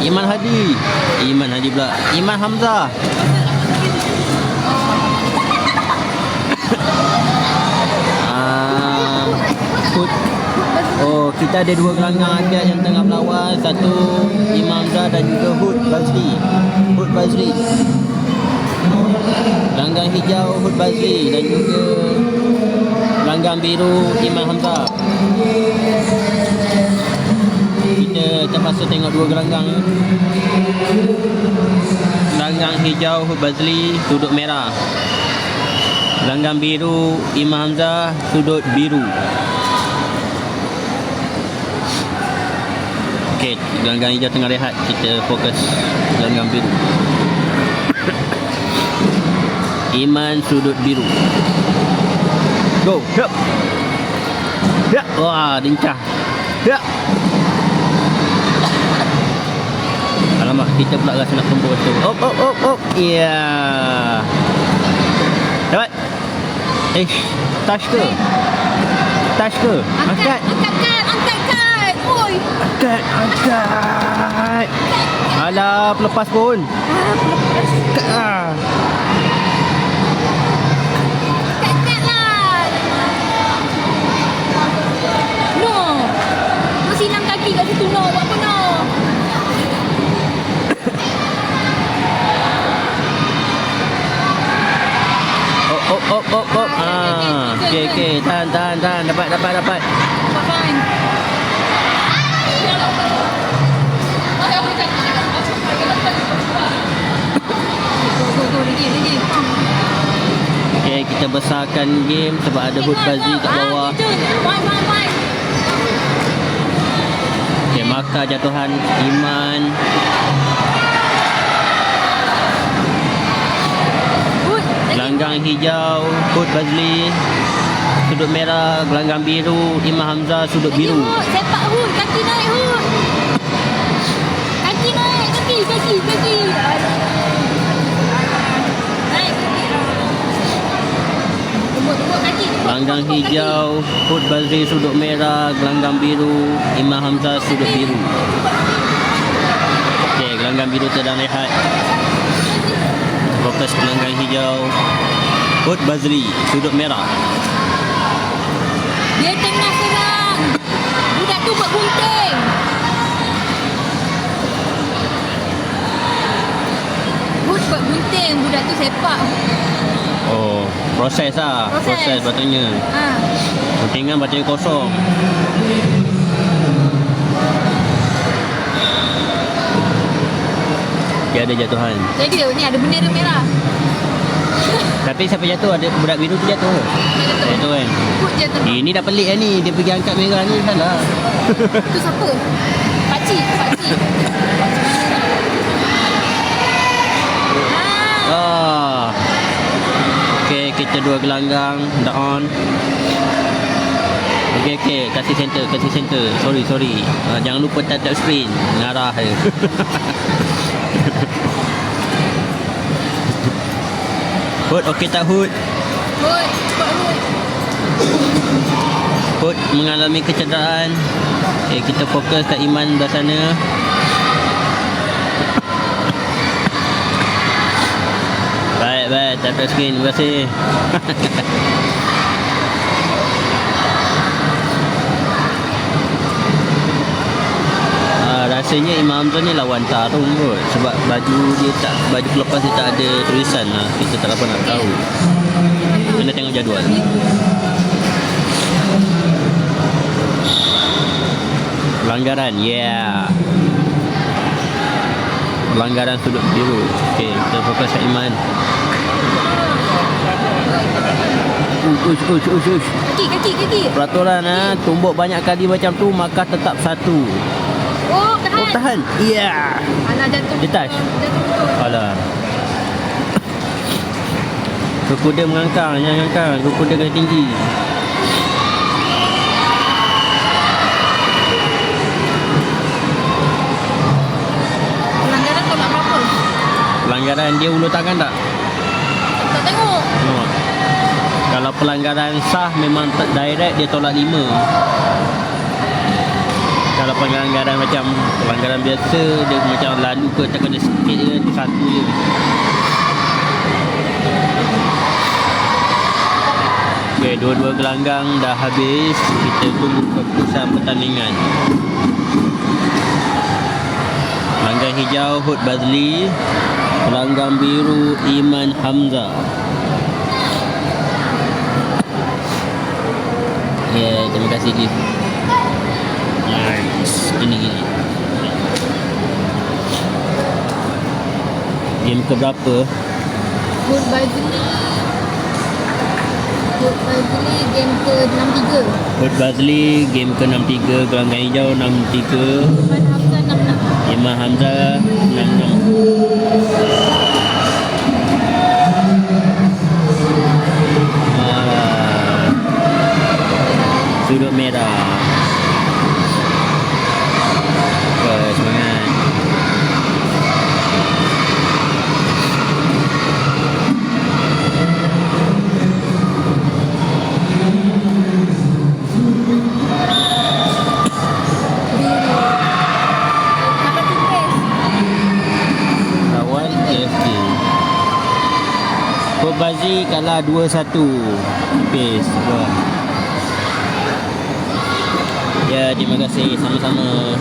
Iman Hadi. Iman Hadi pula. Iman Hamzah. Ah, Hud. Oh, kita ada dua gelanggang akhir yang tengah melawan. Satu Imam Hamzah dan juga Hud Bazri. Hud Bazri. Gelanggang hijau Hud Bazri dan juga gelanggang biru Imam Hamzah. Kita terpaksa tengok dua gelanggang ni. Gelanggang hijau Bazli sudut merah. Gelanggang biru Imam Hamzah sudut biru. Okey, gelanggang hijau tengah rehat. Kita fokus gelanggang biru. Iman sudut biru. Go. Yup. Ya. Wah, lincah. Ya. Alamak, kita pula rasa nak tumbuk tu. Op, op, op, op. Ya. Yeah. Dapat. Eh, touch ke? Touch ke? Angkat, angkat angkat kan. Oi. Angkat, angkat. Alah, pelepas pun. Angkat ah. Tahan. Dapat, dapat, dapat. Fine. Okey, kita besarkan game sebab ada Hood Bazi kat bawah. Okey, markah jatuhan Iman. Gelanggang hijau Hood Bazli. Sudut merah, gelanggang biru, Imam Hamzah sudut biru. hood. Sepak hood. Kaki naik hood. Kaki naik. Kaki, kaki, kaki. Naik. Kaki. Gelanggang kaki. hijau, Hood Bazli sudut merah, gelanggang biru, Imam Hamzah sudut biru. Okey, gelanggang biru sedang rehat. Fokus gelanggang hijau. Hood Bazli sudut merah. Dia tengah serang. Budak tu buat gunting. Hood buat gunting. Budak tu sepak. Oh, proses lah. Proses. Proses patutnya. Ha. Guntingan patutnya kosong. Dia ada jatuhan. Jadi ni ada bendera merah. Tapi siapa jatuh? Ada budak biru tu jatuh. Tak Jatuh kan? Hood je tu. Eh, ni dah pelik lah ni. Dia pergi angkat merah ni salah. Tu siapa? Pakcik. Pakcik. Ah. Okey, kita dua gelanggang. Dah on. Okey, okey. Kasih center, kasih center. Sorry, sorry. Ah, jangan lupa tap tap screen. Ngarah je. Hood, okey tak Hood? Hood. Buat hood. Hood mengalami kecederaan. Okay, kita fokus kat Iman belah sana. Baik, baik. Tap tap screen. Terima kasih. Ah, rasanya Imam Hamzah ni lawan tarung kot. Sebab baju dia tak baju pelepas dia tak ada tulisan lah. Kita tak dapat nak tahu. Kena tengok jadual. Pelanggaran yeah. Pelanggaran sudut biru. Ok kita fokus kat Iman. Ush ush ush ush. Kaki, kaki, kaki. peraturan ha, tumbuk banyak kali macam tu maka tetap satu Oh, tahan. oh tahan yeah Alah, jatuh. Dia touch? Jatuh betul. Alah. Kuku dia mengangkang, jangan mengangkang. Kuku dia kena tinggi. Pelanggaran tolak berapa? Pelanggaran dia ulu tangan tak? Tak tengok. Tengok. Kalau pelanggaran sah memang tak direct dia tolak lima. Kalau pelanggaran macam pelanggaran biasa dia macam lalu ke tak kena sikit je tu satu je. Okay, dua-dua gelanggang dah habis. Kita tunggu keputusan pertandingan. Gelanggang hijau Hud Bazli, gelanggang biru Iman Hamzah. Yeah, terima kasih Gif. Nice. Ini gini. Game ke berapa? Good Bazli. Good Bazli game ke 63. Hud Bazli game ke 63 Gelanggang hijau 63 Iman Hamzah 66. Imam Hamzah 66 Bazi kalah 2-1 tipis ya terima kasih. Sama-sama.